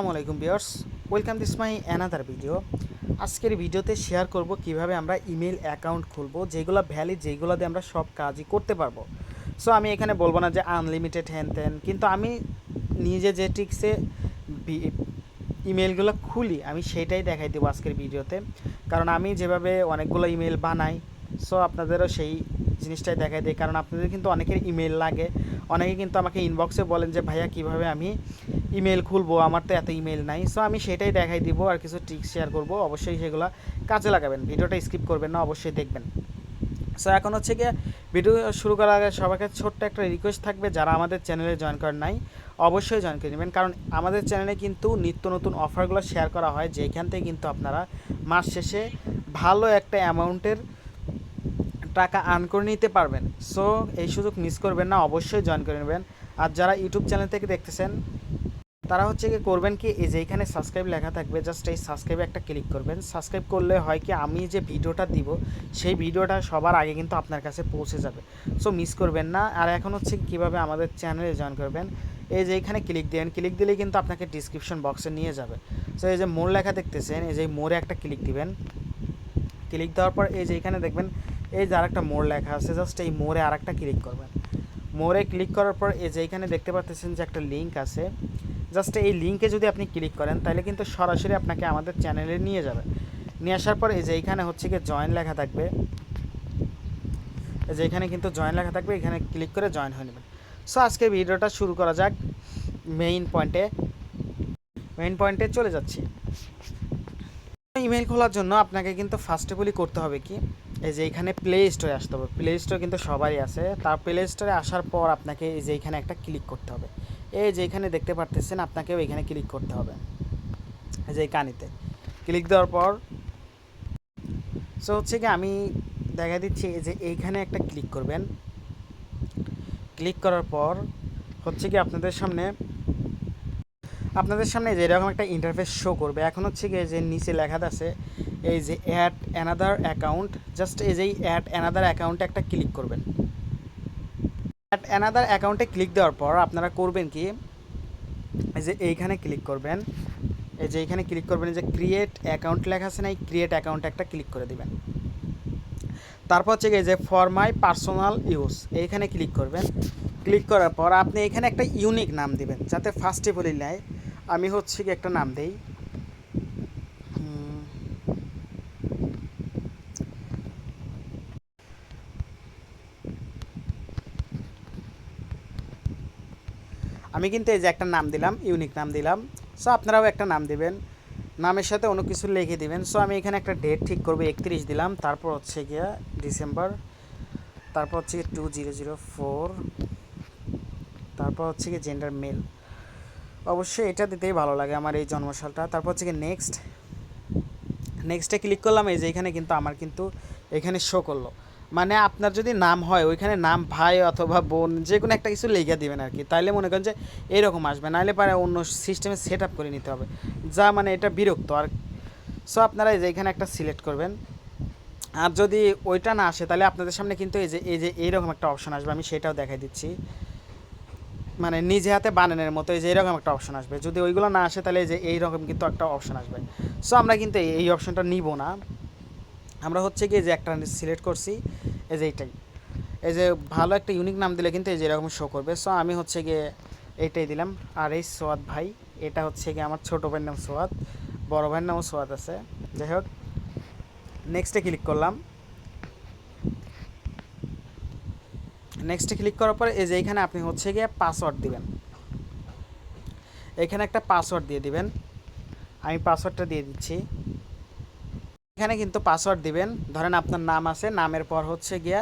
আসসালামু আলাইকুম বিয়ার্স welcome this my another video. আজকের ভিডিওতে শেয়ার করব কীভাবে আমরা ইমেল অ্যাকাউন্ট খুলব, যেগুলো ভ্যালিড যেগুলো দিয়ে আমরা সব কাজই করতে পারব। সো আমি এখানে বলব না যে আনলিমিটেড হ্যান ত্যান কিন্তু আমি নিজে যে টিক্সে ইমেলগুলো খুলি, আমি সেটাই দেখাই দেবো আজকের ভিডিওতে। কারণ আমি যেভাবে অনেকগুলো ইমেল বানাই সো আপনাদেরও সেই জিনিসটাই দেখাই দিই। কারণ আপনাদের কিন্তু অনেকের ইমেল লাগে, অনেকে কিন্তু আমাকে ইনবক্সে বলেন যে, ভাইয়া, কীভাবে আমি ইমেল খুলবো, আমার তো এত ইমেল নাই। সো আমি সেটাই দেখাই দিব আর কিছু ট্রিক্স শেয়ার করব। অবশ্যই সেগুলো কাজে লাগাবেন। ভিডিওটা স্কিপ করবেন না, অবশ্যই দেখবেন। সো এখন হচ্ছে গিয়ে ভিডিও শুরু করার আগে সবাইকে ছোট্ট একটা রিকোয়েস্ট থাকবে যারা আমাদের চ্যানেলে জয়েন করেন নাই, অবশ্যই জয়েন করে নেবেন। কারণ আমাদের চ্যানেলে কিন্তু নিত্য নতুন অফারগুলো শেয়ার করা হয়, যেখান থেকে কিন্তু আপনারা মাস শেষে ভালো একটা অ্যামাউন্টের টাকা আর্ন করে নিতে পারবেন। সো এই সুযোগ মিস করবেন না, অবশ্যই জয়েন করে নেবেন। আর যারা ইউটিউব চ্যানেল থেকে দেখতেছেন তারা হচ্ছে কি করবেন কি, এই যে এখানে সাবস্ক্রাইব লেখা থাকবে জাস্ট এই সাবস্ক্রাইবে একটা ক্লিক করবেন। সাবস্ক্রাইব করলে হয় কি, আমি যে ভিডিওটা দিব, সেই ভিডিওটা সবার আগে কিন্তু আপনার কাছে পৌঁছে যাবে। সো মিস করবেন না। আর এখন হচ্ছে কীভাবে আমাদের চ্যানেলে জয়েন করবেন, এই যে এখানে ক্লিক দেবেন। ক্লিক দিলেই কিন্তু আপনাকে ডিসক্রিপশন বক্সে নিয়ে যাবে। সো এই যে মোর লেখা দেখতেছেন, এই যে মোড়ে একটা ক্লিক দিবেন। ক্লিক দেওয়ার পর এই যে এখানে দেখবেন, এই যে আরেকটা মোড় লেখা আছে জাস্ট এই মোড়ে আরেকটা ক্লিক করবেন। মোড়ে ক্লিক করার পর এই যে এখানে দেখতে পাচ্ছেন যে একটা লিঙ্ক আছে। জাস্ট এই লিঙ্কে যদি আপনি ক্লিক করেন, তাহলে কিন্তু সরাসরি আপনাকে আমাদের চ্যানেলে নিয়ে যাবে। নিয়ে আসার পর এই যে এইখানে হচ্ছে গিয়ে জয়েন লেখা থাকবে। এই যে এখানে কিন্তু জয়েন লেখা থাকবে, এখানে ক্লিক করে জয়েন হয়ে নেবেন। সো আজকে ভিডিওটা শুরু করা যাক মেইন পয়েন্টে। মেইন পয়েন্টে চলে যাচ্ছি। ইমেল খোলার জন্য আপনাকে কিন্তু ফার্স্ট অফ অলই করতে হবে কি, এই যে এখানে প্লে স্টোরে আসতে হবে। প্লে স্টোর কিন্তু সবারই আছে। তার প্লে স্টোরে আসার পর আপনাকে এই যে এখানে একটা ক্লিক করতে হবে। এই যে এখানে দেখতে পারতেছেন, আপনাকেও এখানে ক্লিক করতে হবে। এই যে কানিতে। ক্লিক দেওয়ার পর সো হচ্ছে কি আমি দেখা দিচ্ছি যে এইখানে একটা ক্লিক করবেন। ক্লিক করার পর হচ্ছে কি আপনাদের সামনে আপনাদের সামনে যে এরকম একটা ইন্টারফেস শো করবে। এখন হচ্ছে কি যে নিচে লেখা আছে, এই যে অ্যাড অ্যানাদার অ্যাকাউন্ট জাস্ট এই যে অ্যাড অ্যানাদার অ্যাকাউন্টে একটা ক্লিক করবেন। অ্যাড অ্যানাদার অ্যাকাউন্টে ক্লিক দেওয়ার পর আপনারা করবেন কি? এই যে এইখানে ক্লিক করবেন। এই যে এইখানে ক্লিক করবেন যে ক্রিয়েট অ্যাকাউন্ট লেখা আছে না, এই ক্রিয়েট অ্যাকাউন্টে একটা ক্লিক করে দেবেন। তারপর হচ্ছে এই যে ফর মাই পার্সোনাল ইউজ এইখানে ক্লিক করবেন। ক্লিক করার পর আপনি এখানে একটা ইউনিক নাম দিবেন, যাতে ফার্স্টে বলি নেয় আমি হচ্ছে কি একটা নাম দেই। আমি কিন্তু এই যে একটা নাম দিলাম ইউনিক নাম দিলাম। সো আপনারাও একটা নাম দিবেন। নামের সাথে অন্য কিছু লিখে দিবেন। সো আমি এখানে একটা ডেট ঠিক করব, একত্রিশ দিলাম। তারপর হচ্ছে গিয়া ডিসেম্বর তারপর হচ্ছে টু জিরো জিরো ফোর তারপর হচ্ছে গিয়ে জেন্ডার মেল অবশ্যই এটা দিতেই ভালো লাগে আমার এই জন্মসালটা। তারপর হচ্ছে গিয়ে নেক্সট নেক্সটে ক্লিক করলাম, এই যে এখানে কিন্তু আমার কিন্তু এখানে শো করল। মানে আপনার যদি নাম হয়, ওইখানে নাম ভাই অথবা বোন, যে কোনো একটা কিছু লেগে দিবেন আর কি। তাইলে মনে করেন যে এরকম আসবে নাহলে পারে অন্য সিস্টেমে সেট আপ করে নিতে হবে। যা মানে এটা বিরক্ত। আর সো আপনারা এই যে এখানে একটা সিলেক্ট করবেন। আর যদি ওইটা না আসে তাহলে আপনাদের সামনে কিন্তু এই যে এই যে এইরকম একটা অপশন আসবে, আমি সেটাও দেখাই দিচ্ছি। মানে নিজে হাতে বানানোর মতো এই যে এরকম একটা অপশন আসবে। যদি ওইগুলো না আসে তাহলে এই যে এইরকম কিন্তু একটা অপশন আসবে। সো আমরা কিন্তু এই অপশনটা নিব না। আমরা হচ্ছে কি যে একটা সিলেক্ট করছি, এই যে এইটাই। এই যে ভালো একটা ইউনিক নাম দিলে কিন্তু এই যে এরকম শো করবে। সো আমি হচ্ছে গিয়ে এইটাই দিলাম। আর এই সোয়াদ ভাই, এটা হচ্ছে গিয়ে আমার ছোটো ভাইয়ের নাম সোয়াদ, বড় ভাইয়ের নামও সোয়াদ আছে। যাই হোক নেক্সটে ক্লিক করলাম। নেক্সটে ক্লিক করার পর এই যে এইখানে আপনি হচ্ছে গিয়ে পাসওয়ার্ড দিবেন। এখানে একটা পাসওয়ার্ড দিয়ে দিবেন। আমি পাসওয়ার্ডটা দিয়ে দিচ্ছি। এখানে কিন্তু পাসওয়ার্ড দিবেন। ধরেন আপনার নাম আছে, নামের পর হচ্ছে গিয়া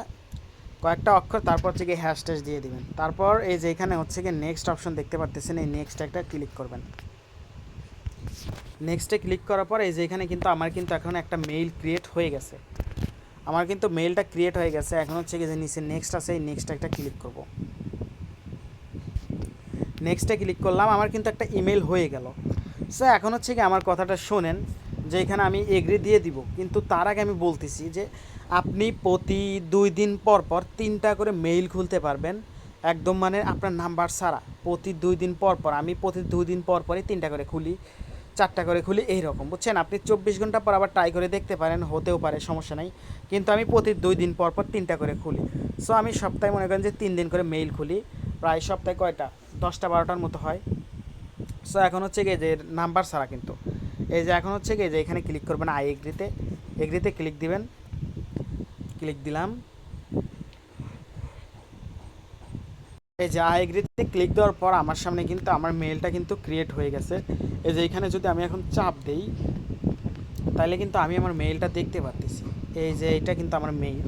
কয়েকটা অক্ষর, তারপর হচ্ছে গিয়ে হ্যাশট্যাশ দিয়ে দিবেন। তারপর এই যে এখানে হচ্ছে গিয়ে নেক্সট অপশন দেখতে পারতেছেন, এই নেক্সট একটা ক্লিক করবেন। নেক্সটে ক্লিক করার পর এই যে এখানে কিন্তু আমার কিন্তু এখন একটা মেইল ক্রিয়েট হয়ে গেছে। আমার কিন্তু মেইলটা ক্রিয়েট হয়ে গেছে, এখন হচ্ছে যে নিচে নেক্সট আছে, এই নেক্সট একটা ক্লিক করব। নেক্সটে ক্লিক করলাম, আমার কিন্তু একটা ইমেল হয়ে গেল। সো এখন হচ্ছে কি আমার কথাটা শোনেন। যে এখানে আমি এগ্রি দিয়ে দিব। কিন্তু তার আগে আমি বলতেছি যে আপনি প্রতি দুই দিন পর পর তিনটা করে মেইল খুলতে পারবেন। একদম মানে আপনার নাম্বার ছাড়া। প্রতি দুই দিন পর পর, আমি প্রতি দুই দিন পর পরই তিনটা করে খুলি, চারটা করে খুলি এই রকম বুঝছেন? আপনি চব্বিশ ঘণ্টা পর আবার ট্রাই করে দেখতে পারেন, হতেও পারে, সমস্যা নাই। কিন্তু আমি প্রতি দুই দিন পর পর তিনটা করে খুলি। সো আমি সপ্তাহে মনে করেন যে তিন দিন করে মেইল খুলি। প্রায় সপ্তাহে কয়টা? দশটা, বারোটার মতো হয়। সো এখন হচ্ছে গিয়ে যে নাম্বার ছাড়া কিন্তু। এই যে এখন হচ্ছে গিয়ে যে এখানে ক্লিক করবেন আই এগ্রিতে এগ্রিতে ক্লিক দিবেন। ক্লিক দিলাম। এই যে আই এগ্রিতে ক্লিক দেওয়ার পর আমার সামনে কিন্তু আমার মেলটা কিন্তু ক্রিয়েট হয়ে গেছে। এই যে এখানে যদি আমি এখন চাপ দেই, তাহলে কিন্তু আমি আমার মেইলটা দেখতে পারতেছি। এই যে এটা কিন্তু আমার মেইল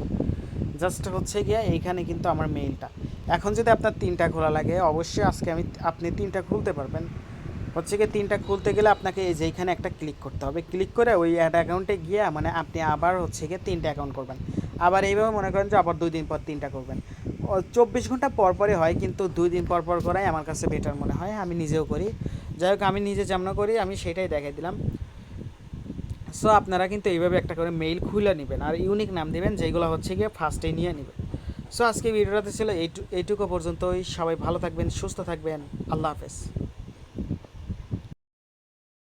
জাস্ট হচ্ছে গিয়া এইখানে কিন্তু আমার মেইলটা এখন যদি আপনার তিনটা খোলা লাগে, অবশ্যই আজকে আমি, আপনি তিনটা খুলতে পারবেন। হচ্ছে গিয়ে তিনটা খুলতে গেলে আপনাকে এই যে এইখানে একটা ক্লিক করতে হবে। ক্লিক করে ওই অ্যাড অ্যাকাউন্টে গিয়ে মানে আপনি আবার হচ্ছে গিয়ে তিনটা অ্যাকাউন্ট করবেন। আবার এইভাবে মনে করেন যে আবার দুই দিন পর তিনটা করবেন। চব্বিশ ঘণ্টা পর পরই হয়, কিন্তু দুই দিন পর পর করাই আমার কাছে বেটার মনে হয়, আমি নিজেও করি। যাই হোক, আমি নিজে যেমন করি, আমি সেটাই দেখাই দিলাম। সো আপনারা কিন্তু এইভাবে একটা করে মেইল খুলে নেবেন আর ইউনিক নাম দেবেন, যেগুলো হচ্ছে গিয়ে ফার্স্টে নিয়ে নেবেন। সো আজকে ভিডিওটাতে ছিল এইটু, এইটুকু পর্যন্তই। সবাই ভালো থাকবেন, সুস্থ থাকবেন। আল্লাহ হাফেজ।